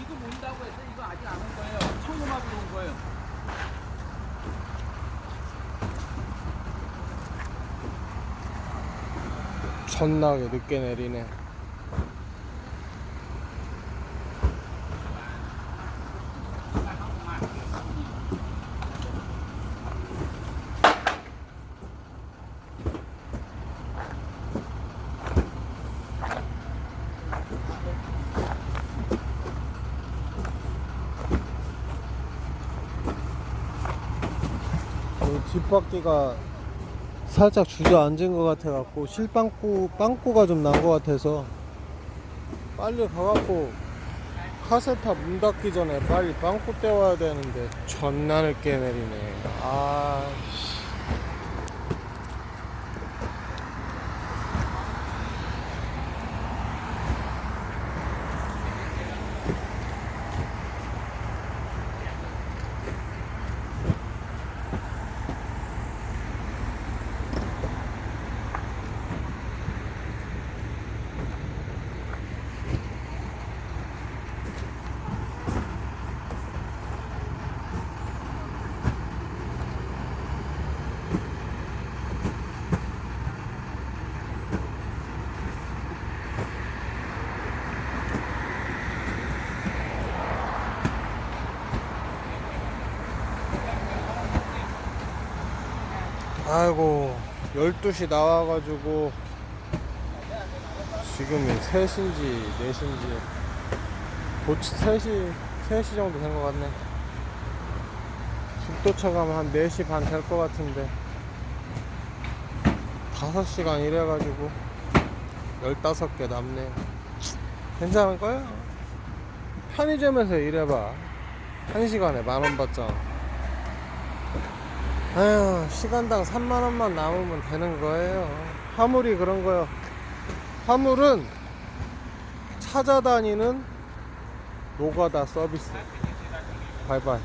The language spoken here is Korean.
지금 온다고 해서 이거 아직 안 온 거예요. 청금합으로 온 거예요. 존나게 늦게 내리네. 뒷바퀴가 살짝 주저앉은 것 같아갖고 실빵꾸 빵꾸가 좀 난 것 같아서 빨리 가갖고 카세타 문 닫기 전에 빨리 빵꾸 떼와야 되는데 존나 늦게 내리네. 아 아이고 12시 나와가지고 지금이 3시인지 4시인지 고치 3시 3시 정도 된 것 같네. 집 도착하면 한 4시 반 될 것 같은데 5시간 일해가지고 15개 남네. 괜찮을 거야? 편의점에서 일해봐. 1시간에 만 원 받잖아 아휴 시간당 3만원만 남으면 되는 거예요. 화물이 그런 거요. 화물은 찾아다니는 노가다 서비스. 바이바이